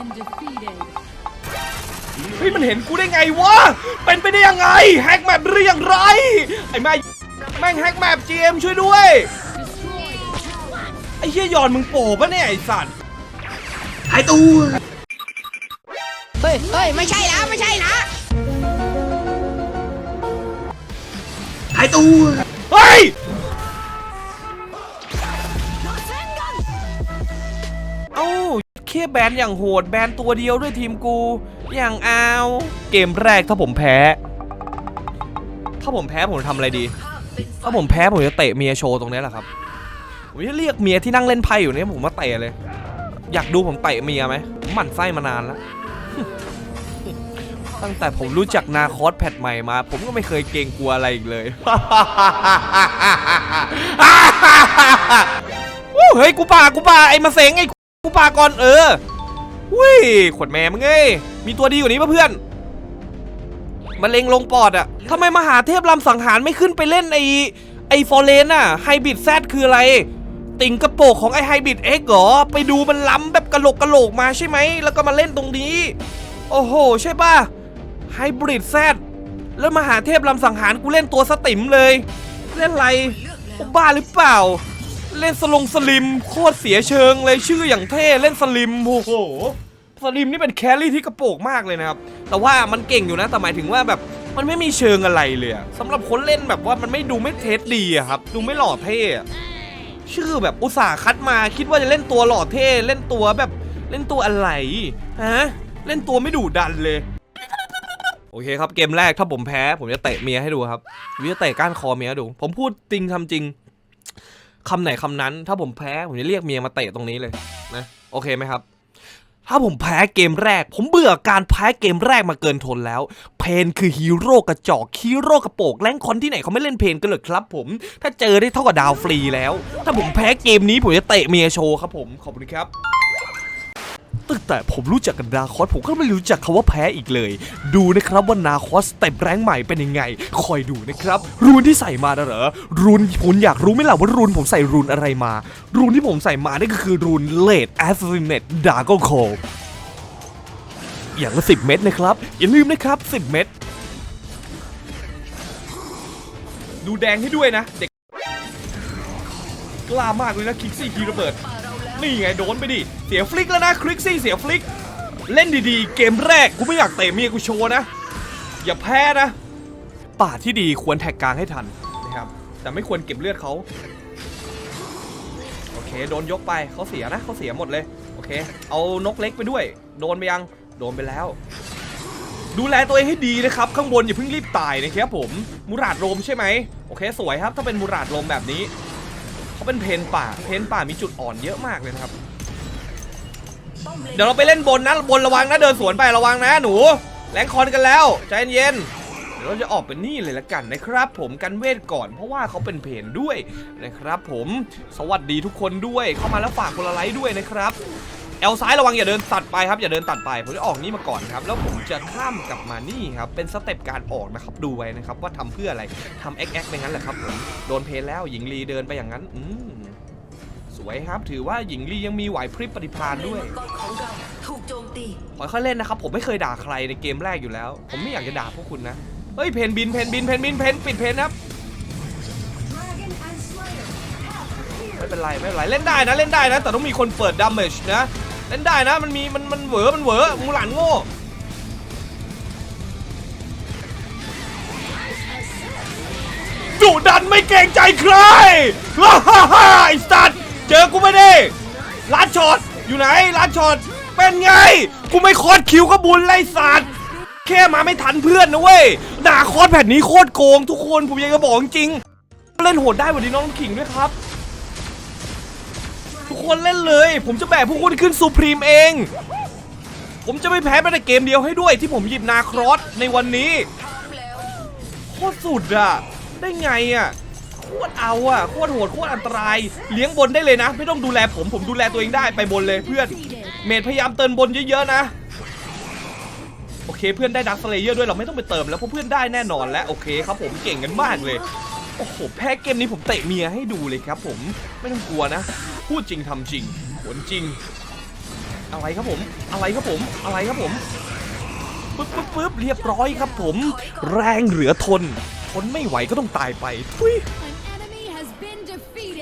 been defeated. เฮ้ยมันเห็นกูได้ไงวะ เป็นไปได้ยังไง แฮกแมปหรือยังไร ไอ้แม่แม่งแฮกแมป GM ช่วยด้วย Destroyed. ไอ้เหี้ยหยอนมึงโป๋ปะเนี่ยไอ้สัตว์หายตัวเฮ้ยเฮ้ยไม่ใช่นะไม่ใช่นะหายตัวเฮ้ย เคแบนอย่างโหดแบนตัวเดียวด้วยทีมกู อย่างเอา เกมแรกถ้าผมแพ้ ถ้าผมแพ้ผมจะทำอะไรดี ถ้าผมแพ้ผมจะเตะเมียโชว์ตรงนี้แหละครับ ผมจะเรียกเมียที่นั่งเล่นไพ่อยู่เนี่ยผมมาเตะเลย อยากดูผมเตะเมียไหมมหมั่นไส้มานานแล้ว ตั้งแต่ผมรู้จักนาคอสแพทใหม่มา ผมก็ไม่เคยเกรงกลัวอะไรอีกเลย เฮ้ยกูป่ากูป่าไอ้มาเสงไอ้ กูป่าก่อนเออวุ้ยขวดแม่มึงเอ้ยมีตัวดีกว่านี้ปะเพื่อนมะเร็งลงปอดอะทำไมมหาเทพลำสังหารไม่ขึ้นไปเล่นไอ้ไอ้ฟอร์เรนอะไฮบิดแซดคืออะไร ติ่งกระโปกของไอ้ไฮบิดเอ็กเหรอ ไปดูมันล้ำแบบกระโหลกกระโหลกมาใช่ไหม แล้วก็มาเล่นตรงนี้ โอ้โห ใช่ป่ะไฮบริดแซดแล้วมหาเทพลำสังหารกูเล่นตัวสติมเลย เล่นอะไรบ้าหรือเปล่า เล่นสลงสลิมโคตรเสียเชิงเลยชื่ออย่างเท่เล่นสลิมโอ้โหสลิมนี่เป็นแครี่ที่กระโปกมากเลยนะครับ แต่ว่ามันเก่งอยู่นะ แต่หมายถึงว่าแบบมันไม่มีเชิงอะไรเลยอะสำหรับคนเล่นแบบว่ามันไม่ดูไม่เทสดีอะครับ ดูไม่หล่อเท่ชื่อแบบอุตส่าห์คัดมาคิดว่าจะเล่นตัวหล่อเท่ เล่นตัวแบบเล่นตัวอะไรฮะเล่นตัวไม่ดุดันเลย โอเคครับเกมแรกถ้าผมแพ้ ผมจะเตะเมียให้ดูครับวิจะเตะก้านคอเมียดู ผมพูดจริงทำจริง คำไหนคำนั้น ถ้าผมแพ้ผมจะเรียกเมียมาเตะตรงนี้เลยนะโอเคไหมครับ ถ้าผมแพ้เกมแรก ผมเบื่อการแพ้เกมแรกมาเกินทนแล้ว เพนคือฮีโร่กระจอกฮีโร่กระโปกแรงคอนที่ไหนเขาไม่เล่นเพนกันเลยครับ ผม ถ้าเจอได้เท่ากับดาวฟรีแล้ว ถ้าผมแพ้เกมนี้ผมจะเตะเมียโชว์ครับผมขอบคุณครับ ตั้งแต่ผมรู้จักกับนาคอสผมก็ไม่รู้จักคำว่าแพ้อีกเลย ดูนะครับว่านาคอสเต็ปแรงใหม่เป็นยังไง คอยดูนะครับ รูนที่ใส่มาเหรอ รูนคุณอยากรู้ไหมล่ะว่ารูนผมใส่รูนอะไรมา รูนที่ผมใส่มานี่ก็คือรูนเลดแอสซิเนตดาร์กโคอย่างละสิบเม็ดนะครับ อย่าลืมนะครับสิบเม็ดดูแดงให้ด้วยนะ เด็ก กล้ามากเลยนะคิกซี่คีระเบิด นี่ไงโดนไปดิ เสียฟลิกแล้วนะคลิกซี่เสียฟลิก เล่นดีๆ เกมแรกกูไม่อยากเตะเมียกูโชว์นะ อย่าแพ้นะ ป่าที่ดีควรแท็กกลางให้ทันนะครับ แต่ไม่ควรเก็บเลือดเขาโอเคโดนยกไปเขาเสียนะเขาเสียหมดเลย โอเค เอานกเล็กไปด้วย โดนไปยังโดนไปแล้ว ดูแลตัวเองให้ดีนะครับ ข้างบนอย่าเพิ่งรีบตายนะครับผมมูราดโรมใช่ไหมโอเค สวยครับถ้าเป็นมูราดโรมแบบนี้ เขาเป็นเพนป่า เพนป่ามีจุดอ่อนเยอะมากเลยนะครับ เดี๋ยวเราไปเล่นบนนะ บนระวังนะเดินสวนไประวังนะหนู แรงคอนกันแล้วใจเย็นเดี๋ยวเราจะออกเป็นนี่เลยละกันนะครับ ผมกันเวทก่อนเพราะว่าเขาเป็นเพนด้วยนะครับ ผมสวัสดีทุกคนด้วยเข้ามาแล้วฝากคนละไลค์ด้วยนะครับ แอลซ้ายระวังอย่าเดินตัดไปครับอย่าเดินตัดไปผมจะออกนี่มาก่อนครับแล้วผมจะข้ามกลับมานี่ครับเป็นสเต็ปการออกนะครับดูไว้นะครับว่าทำเพื่ออะไรทำแอ็กแอ็กไปงั้นแหละครับผมโดนเพนแล้วหญิงลีเดินไปอย่างนั้นอืมสวยครับถือว่าหญิงลียังมีไหวพริบปฏิภาณด้วยมังกรของเราถูกโจมตีค่อยๆเล่นนะครับผมไม่เคยด่าใครในเกมแรกอยู่แล้ว ผมไม่อยากจะด่าพวกคุณนะเฮ้ยเพนบินเพนบินเพนบินเพนปิดเพนครับไม่เป็นไรไม่เป็นไรเล่นได้นะเล่นได้นะ แต่ต้องมีคนเปิดดาเมจนะ เล่นได้นะมันมีมันมันเหวอมันเหวอมูหลานโง่ดุดันไม่เกรงใจใครฮ่าฮ่าฮ่าไอ้สัตว์เจอกูไม่ได้ลัดช็อตอยู่ไหนลัดช็อตเป็นไง กูไม่คอดคิวก็บุญไล่สัตว์แค่มาไม่ทันเพื่อนนะเว้ยด่าคอร์สแผ่นนี้โคตรโกงทุกคนผมอยากจะบอกจริงเล่นโหดได้วันนี้น้องขิงด้วยครับ ทุกคนเล่นเลย ผมจะแบกพวกคุณขึ้นซูพรีมเอง ผมจะไม่แพ้ไปแต่เกมเดียวให้ด้วยที่ผมหยิบนาครอสในวันนี้โคตรสุดอะได้ไงอะโคตรเอาอะโคตรโหดโคตรอันตราย เลี้ยงบนได้เลยนะ ไม่ต้องดูแลผมผมดูแลตัวเองได้ไปบนเลยเพื่อน เมดพยายามเติมบนเยอะๆนะโอเคเพื่อนได้ดักสเลเยอร์ด้วยเราไม่ต้องไปเติมแล้วเพราะเพื่อนได้แน่นอนแล้วโอเคครับผมเก่งกันมากเลย โอ้โห แพ้เกมนี้ผมเตะเมียให้ดูเลยครับผมไม่ต้องกลัวนะ พูดจริงทำจริงผลจริง อะไรครับผม อะไรครับผม อะไรครับผมปึ๊บปึ๊บปึ๊บเรียบร้อยครับผม แรงเหลือทน ทนไม่ไหวก็ต้องตายไปทุย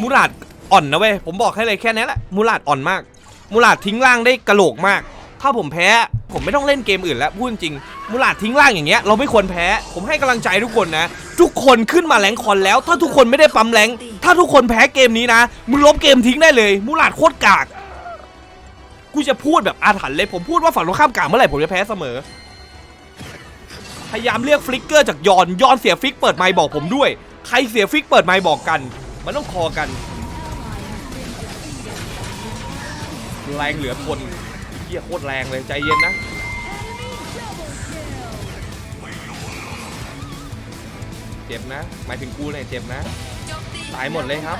มูลาดอ่อนนะเว้ย ผมบอกให้เลยแค่นี้แหละ มูลาดอ่อนมาก มูลาดทิ้งร่างได้กระโหลกมาก ถ้าผมแพ้ ผมไม่ต้องเล่นเกมอื่นแล้วพูดจริง มูลาดทิ้งร่างอย่างเงี้ยเราไม่ควรแพ้ ผมให้กำลังใจทุกคนนะ ทุกคนขึ้นมาแรงคอนแล้ว ถ้าทุกคนไม่ได้ปั๊มแรงถ้าทุกคนแพ้เกมนี้นะมึงลบเกมทิ้งได้เลย มูลาดโคตรกาก กูจะพูดแบบอาถรรพ์เลย ผมพูดว่าฝั่งตรงข้ามกากเมื่อไหร่ผมจะแพ้เสมอ พยายามเรียกฟลิกเกอร์จากยอนยอนเสียฟิกเปิดไมค์บอกผมด้วย ใครเสียฟิกเปิดไมค์บอกกัน มันต้องคอกัน แรงเหลือทนเฮียโคตรแรงเลยใจเย็นนะ เจ็บนะหมายถึงกูเนี่ยเจ็บนะ ตายหมดเลยครับ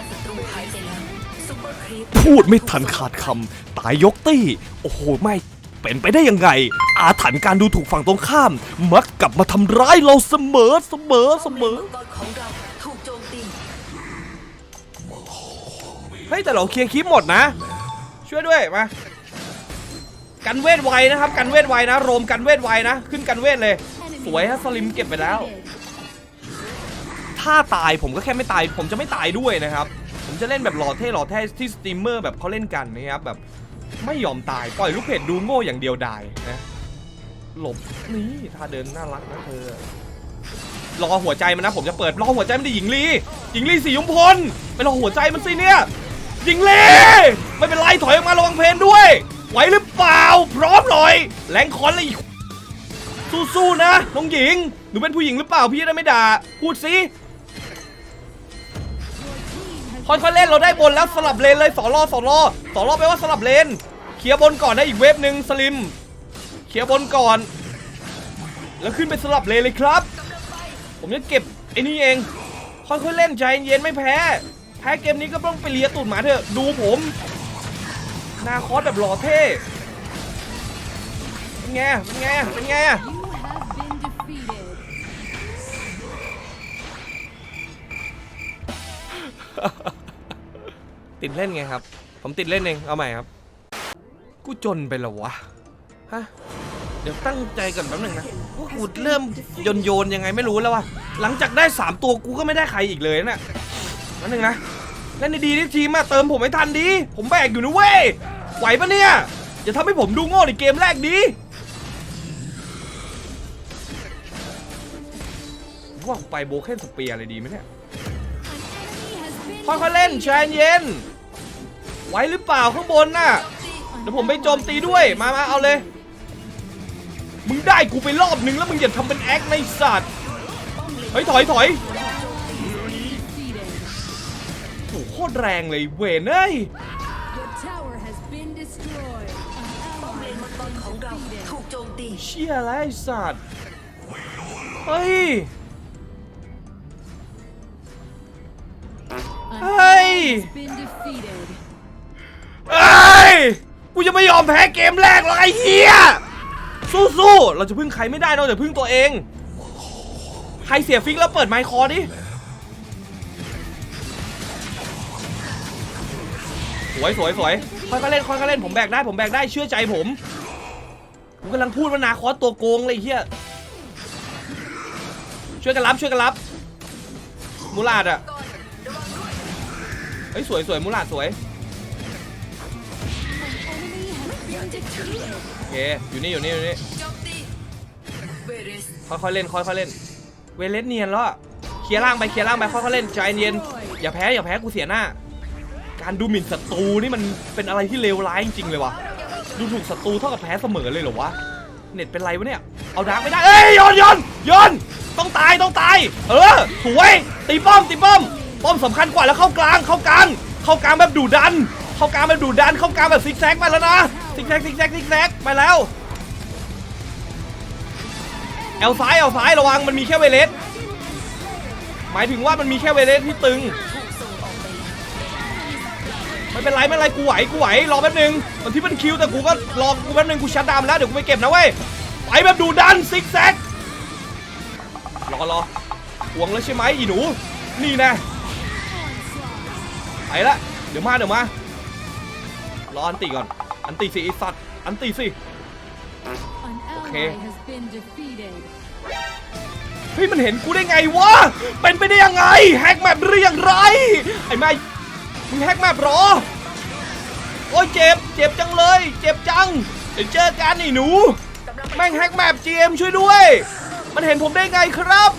พูดไม่ทันขาดคำตายยกตี้ โอ้โห ไม่เป็นไปได้ยังไง อาถรรพ์การดูถูกฝั่งตรงข้าม มักกลับมาทำร้ายเราเสมอเสมอเสมอมังกรของเราถูกโจมตีเฮ้ยแต่เราเคลียร์คลิปหมดนะ ช่วยด้วยมากันเวทไวนะครับ กันเวทไวนะ โรมกันเวทไวนะ ขึ้นกันเวทเลย สวยฮะสลิมเก็บไปแล้ว ถ้าตายผมก็แค่ไม่ตาย ผมจะไม่ตายด้วยนะครับ ผมจะเล่นแบบหล่อเท่หล่อเท่ที่สตรีมเมอร์แบบเขาเล่นกันนะครับแบบไม่ยอมตายปล่อยลูกเพจดูโง่อย่างเดียวดายนะหลบนี่ท่าเดินน่ารักนะเธอรอหัวใจมันนะผมจะเปิดรอหัวใจมันดิหญิงลีหญิงลีสียุมพลไปรอหัวใจมันสิเนี่ยหญิงลีไม่เป็นไรถอยออกมาระวังเพนด้วย ไหวหรือเปล่า พร้อมหน่อยแรงคอนเลยสู้ๆนะน้องหญิงหนูเป็นผู้หญิงหรือเปล่าพี่จะได้ไม่ด่าพูดสิ ค่อยๆเล่นเราได้บนแล้วสลับเลนเลยสอรอสอรอสอรอแปลว่าสลับเลนเคลียร์บนก่อนนะอีกเวฟหนึ่งสลิมเคลียร์บนก่อน แล้วขึ้นไปสลับเลนเลยครับ ผมจะเก็บไอ้นี่เอง ค่อยๆเล่นใจเย็นไม่แพ้ แพ้เกมนี้ก็ต้องไปเลียตูดหมาเถอะดูผมนาคอสแบบหล่อเท่เป็นไงเป็นไงเป็นไง You have been defeated. ติดเล่นไงครับ ผมติดเล่นเอง เอาใหม่ครับ กูจนไปแล้ววะ ฮะ เดี๋ยวตั้งใจก่อนแป๊บหนึงนะว่ากูเริ่มโยนโยนๆยังไงไม่รู้แล้ววะหลังจากได้ 3 ตัวกูก็ไม่ได้ใครอีกเลยนะแป๊บหนึงนะ เล่นดีๆที่ทีมอะเติมผมให้ทันดี ผมแบกอยู่นะเว้ย ไหวปะเนี่ย อย่าทำให้ผมดูโง่ในเกมแรกดีว่าไปโบเคนสเปียร์เลยดีไหมเนี่ย ค่อยๆเล่นใจเย็น ไหวหรือเปล่าข้างบนน่ะเดี๋ยวผมไปโจมตีด้วยมามาเอาเลย มึงได้กูไปรอบนึงแล้วมึงอย่าทำเป็นแอคในสัตว์เฮ้ยถอยถอยโอ้โหโคตรแรงเลยเวนเอ้ยเล ally นมังกร has ของ been เรา defeated. ถูกโจมตีเชี่ยอะไรสัตว์เฮ้ย An Hey! ally has been defeated. เอ้ย กูจะไม่ยอมแพ้เกมแรกหรอกไอ้เหี้ย สู้ๆ เราจะพึ่งใครไม่ได้นอกจากพึ่งตัวเอง ใครเสียฟิกแล้วเปิดไมค์คอดิสวยสวยสวยค่อยๆเล่นค่อยๆเล่นผมแบกได้ผมแบกได้เชื่อใจผม ผมกำลังพูดว่านาคอสตัวโกงเลยไอ้เฮียช่วยกันรับช่วยกันรับมูลาดอะเฮ้ยสวยสวยมูลาดสวย โอเคอยู่นี่อยู่นี่อยู่นี่ค่อยๆเล่นค่อยๆเล่น เวเลสเนียนแล้วอะเคลียร์ล่างไปเคลียร์ล่างไปค่อยๆเล่นใจเย็นอย่าแพ้อย่าแพ้กูเสียหน้า การดูหมิ่นศัตรูนี่มันเป็นอะไรที่เลวร้ายจริงๆเลยว่ะดูถูกศัตรูเท่ากับแพ้เสมอเลยเหรอวะเน็ตเป็นไรวะเนี่ยเอาดาร์กไม่ได้เอ้ยโยนโยนโยนต้องตายต้องตาย เออสวยตีป้อมตีป้อมป้อมสำคัญกว่าแล้วเข้ากลางเข้ากลางเข้ากลางแบบดุดัน เข้ากลางแบบดุดันเข้ากลางแบบซิกแซกไปแล้วนะ ซิกแซกซิกแซกซิกแซกไปแล้วแอลซ้ายแอลซ้ายระวังมันมีแค่เวเลสหมายถึงว่ามันมีแค่เวเลสที่ตึงไม่เป็นไรไม่เป็นไรกูไหวกูไหวรอแป๊บนึงมันที่มันคิวแต่กูก็รอกูแป๊บนึงกูชัดดาวน์แล้วเดี๋ยวกูไปเก็บนะเว้ยไปแบบดูดันซิกแซกรอรอห่วงแล้วใช่ไหมอีหนู นี่นะไปละเดี๋ยวมาเดี๋ยวมารออันติก่อน อันติสิไอสัตว์ อันตีสิ An Okay. ally has been defeated. เฮ้ย มันเห็นกูได้ไงวะ เป็นไปได้ยังไง แฮกแมปหรือยังไร ไอ้แม่มึงแฮกแมปเหรอ โอ้ยเจ็บ เจ็บจังเลย เจ็บจัง เดี๋ยวเจอกันไอ้หนู แม่งแฮกแมป GM ช่วยด้วย มันเห็นผมได้ไงครับ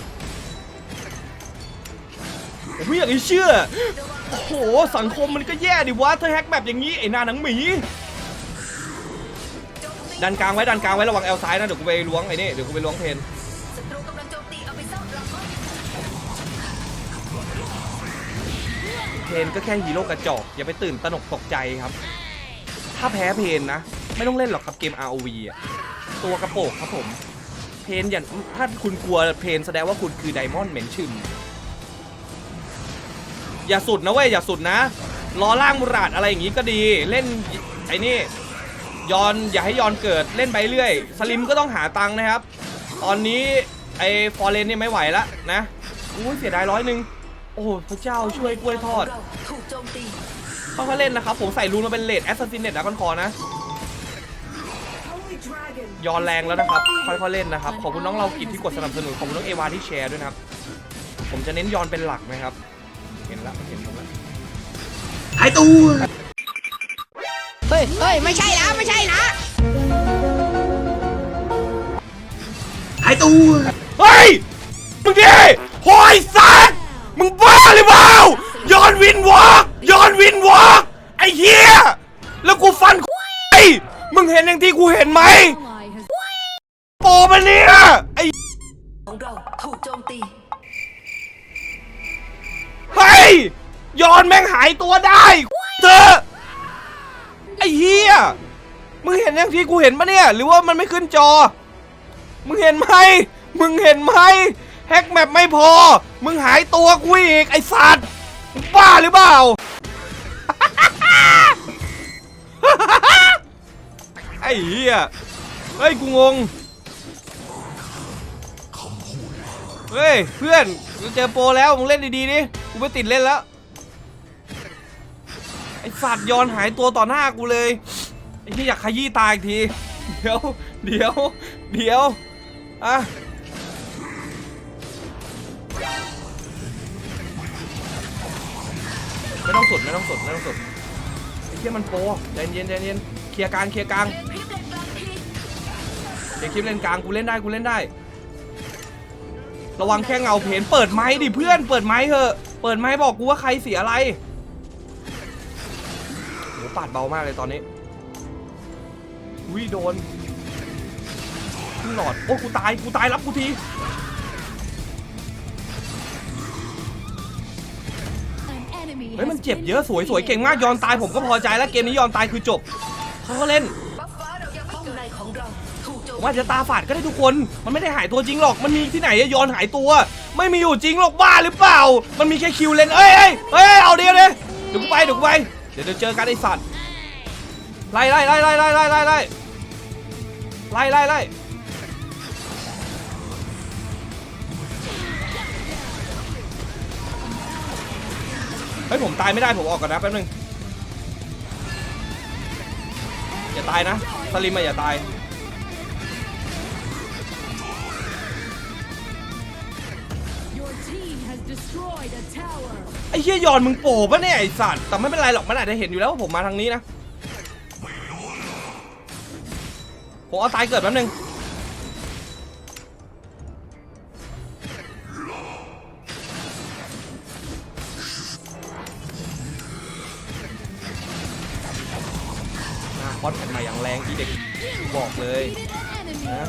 ผมไม่อยากจะเชื่อ โอ้โห สังคมมันก็แย่ดิวะถ้าแฮกแมปอย่างนี้ไอ้หน้าหนังหมี ดันกลางไว้ดันกลางไว้ระวังแอลซ้ายนะเดี๋ยวกูไปล้วงไอ้นี่เดี๋ยวกูไปล้วงเพนศัตรูกำลังโจมตีเอาไปซ่อมหลังบ้านเพนก็แค่ฮีโร่กระจอกอย่าไปตื่นตระหนกตกใจครับ ถ้าแพ้เพนนะ ไม่ต้องเล่นหรอกครับเกม ROV อะตัวกระโปงครับผม เพนอย่างถ้าคุณกลัวเพนแสดงว่าคุณคือไดมอนด์เหม็นชึมอย่าสุดนะเว้ยอย่าสุดนะล้อล่างมุราดอะไรอย่างงี้ก็ดี เล่นไอ้นี่ ยอนอย่าให้ยอนเกิดเล่นไปเรื่อย สลิมก็ต้องหาตังค์นะครับ ตอนนี้ไอ้ฟอร์เรนเนี่ยไม่ไหวแล้วนะอุ้ยเสียดายร้อยหนึ่งโอ้พระเจ้าช่วยกล้วยทอดเราถูกโจมตีค่อยๆเล่นนะครับ ผมใส่รูนมาเป็นเลดแอสซัสซินเน็ตดักคอนะยอนแรงแล้วนะครับ ค่อยๆเล่นนะครับ ขอบคุณน้องเรากิจที่กดสนับสนุน ขอบคุณน้องเอวาที่แชร์ด้วยนะครับ ผมจะเน้นยอนเป็นหลักนะครับ เห็นแล้วเห็นผมแล้วหายตัว ยเฮ้ยไม่ใช่นะไม่ใช่นะหายตัวเฮ้ย มึงดิโหยสัตว์มึงบ้าหรือเปล่าย้อนวินวอล์กย้อนวินวอล์กไอ้เหี้ย แล้วกูฟันไอ้มึงเห็นอย่างที่กูเห็นไหม Ally has โปมันเนี่ยไอ้ของเราถูกโจมตีเฮ้ยย้อนแม่งหายตัวได้เธอ ไอ้เฮียมึงเห็นอย่างที่กูเห็นปะเนี่ย หรือว่ามันไม่ขึ้นจอ มึงเห็นไหมมึงเห็นไหมแฮกแมปไม่พอ มึงหายตัวกูอีกไอ้สัตว์บ้าหรือเปล่า ไอ้เฮียเฮ้ยกูงง เฮ้ยเพื่อนกูเจอโปรแล้วมึงเล่นดีๆดิกูไม่ติดเล่นแล้ว ไอสัตว์ยอนหายตัวต่อหน้ากูเลยไอ้ที่อยากขยี้ตายอีกที เดี๋ยว เดี๋ยว เดี๋ยวอะไม่ต้องสดไม่ต้องสดไม่ต้องสดไอ้เหี้ยมันโปรใจเย็นใจเย็นเคลียร์กลางเคลียร์กลางเดี๋ยวคลิปเล่นกลางกูเล่นได้กูเล่นได้ ระวังแค่เงาเพนเปิดไม้ดิเพื่อน เปิดไม้เถอะ เปิดไม้บอกกูว่าใครเสียอะไร ปาดเบามากเลยตอนนี้อุ้ยโดนขึ้นหลอด โอ้กูตาย กูตายรับกูที an enemy เฮ้ยมัน has เจ็บ been เยอะสวยสวย defeated. เก่งมากยอนตายผมก็พอใจแล้วเกมนี้ยอนตายคือจบเขาก็เล่นบัฟฟ้าเรายังไม่ห้องในของเราถูกโจผมมอาจจะตาฝาดก็ได้ทุกคน มันไม่ได้หายตัวจริงหรอก มันมีที่ไหนอะยอนหายตัว ไม่มีอยู่จริงหรอกบ้าหรือเปล่า มันมีแค่คิวเลนเอ้ยเอ้ยเอ้ยเอาเดียวเลยเดี๋ยวกูไปเดี๋ยวกูไป เดี๋ยวเจอกันไอสัตว์ไล่ไล่ไล่ไล่ไล่ไล่ไล่ไล่ไล่ไล่ไล่เฮ้ยผมตายไม่ได้ผมออกก่อนนะแป๊บนึงอย่าตายนะสลิมอะอย่าตาย ไอ้เหี้ยยอนมึงโปปะเนี่ยไอ้สัตว์แต่ไม่เป็นไรหรอกมันอาจจะเห็นอยู่แล้วว่าผมมาทางนี้นะผมเอาตายเกิดแป๊บนึงอะคอนแผ่นมาอย่างแรงอีเด็กบอกเลยนะ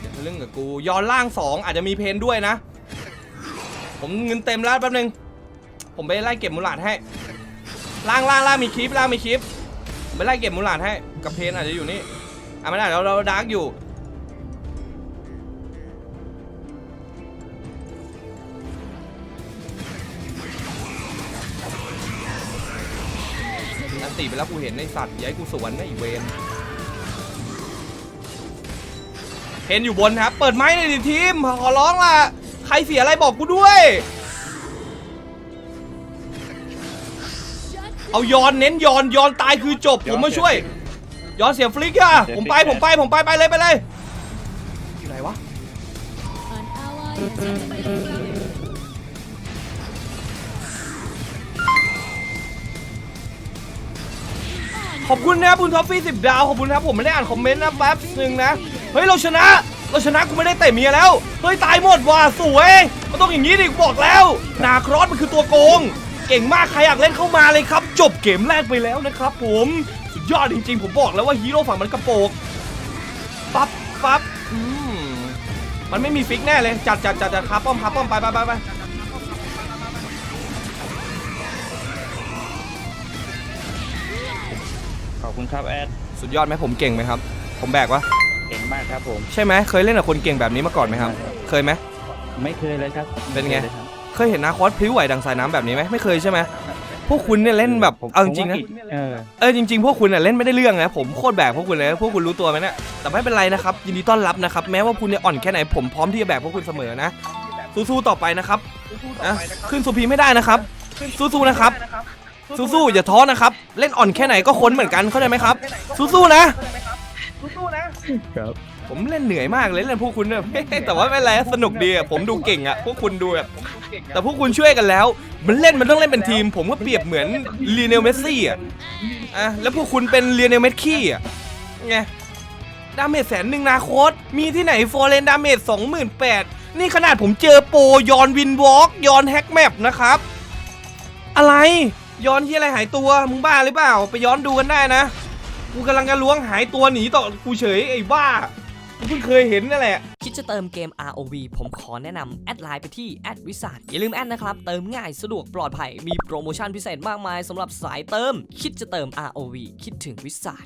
อย่าทะลึ่งกับกูย้อนล่างสองอาจจะมีเพนด้วยนะ ผมเงินเต็มแล้วแป๊บนึง ผมไปไล่เก็บมูลาดให้ ล่างล่างล่างมีคลิปล่างมีคลิปผมไปไล่เก็บมูลาดให้ กับเพนอาจจะอยู่นี่อะไม่ได้เราเราดาร์กอยู่ อันตีไปแล้วกูเห็นในสัตว์ย่าให้กูสวนนะอีเวนเพนอยู่บนครับ เปิดไม้ในอยดิทีมขอร้องล่ะ ครเสียอะไรบอกกูด้วย Shut เอายอนเน้นยอนยอนตายคือจบผมมาช่วยย้อนเสียฟลิกอะผมไปผมไปผมไปไปเลยไปเลยอยู่ไหนวะ An ally has been defeated. ขอบคุณนะครับคุณท็อฟฟี่สิบดาวขอบคุณครับผมไม่ได้อ่านคอมเมนต์นะแป๊บหนึ่งนะ เฮ้ย เราชนะ เราชนะกูไม่ได้เตะเมียแล้ว เฮ้ย ตายหมดว่ะสวยมันต้องอย่างนี้ดิกูบอกแล้ว นาครอสมันคือตัวโกง เก่งมากใครอยากเล่นเข้ามาเลยครับ จบเกมแรกไปแล้วนะครับผมสุดยอดจริงๆ ผมบอกแล้วว่าฮีโร่ฝั่งมันกระโปกปั๊บปั๊บอืมมันไม่มีฟิกแน่เลยจัดจัดจัดจัดคาป้อมคาป้อมไปไปไปไปขอบคุณครับแอด สุดยอดไหมผมเก่งไหมครับ ผมแบกวะ เก่งมากครับผม ใช่ไหมเคยเล่นกับคนเก่งแบบนี้มาก่อนไหมครับ เคยไหม ไม่เคยเลยครับเป็นไง ม่คยลยครับเคยเห็นนาคอสพลิ้วไหวดังสายน้ำแบบนี้ไหมไม่เคยใช่ไหมพวกคุณเนี่ยเล่นแบบผมเอาจริงๆนะ ผมว่าเออเออจริงๆพวกคุณเนี่ยเล่นไม่ได้เรื่องนะผมโคตรแบกพวกคุณเลยนะพวกคุณรู้ตัวไหมเนี่ยแต่ไม่เป็นไรนะครับยินดีต้อนรับนะครับแม้ว่าคุณจะอ่อนแค่ไหนผมพร้อมที่จะแบกพวกคุณเสมอนะสู้ๆต่อไปนะครับนะขึ้นสุพีไม่ได้นะครับสู้ๆนะครับสู้ๆอย่าท้อนะครับ เล่นอ่อนแค่ไหนก็ค้นเหมือนกันเข้าใจไหมครับสู้ๆนะ ครับ ผมเล่นเหนื่อยมากเลยเล่นพวกคุณเนี่ยแต่ว่าไม่เป็นไรสนุกดีอะผมดูเก่งอะพวกคุณดูแบบแต่พวกคุณช่วยกันแล้ว มันเล่นมันต้องเล่นเป็นทีม ผมก็เปรียบเหมือนลีเนลเมสซี่อะอะแล้วพวกคุณเป็นลีเนลเมสขี้อะไงดาเมจแสนหนึ่งนาโคตมีที่ไหนฟอร์เรนดาเมจสองหมื่นแปดนี่ขนาดผมเจอโปรยอนวินวอล์กยอนแฮกแมปนะครับ อะไรย้อนที่อะไรหายตัวมึงบ้าหรือเปล่า ไปย้อนดูกันได้นะ กูกำลังจะล้วงหายตัวหนีต่อกูเฉยไอ้บ้ากูเพิ่งเคยเห็นนั่นแหละ คิดจะเติมเกม ROV ผมขอแนะนำแอดไลน์ไปที่แอดวิสาอย่าลืมแอดนะครับ เติมง่ายสะดวกปลอดภัย มีโปรโมชั่นพิเศษมากมายสำหรับสายเติม คิดจะเติม ROV คิดถึงวิสา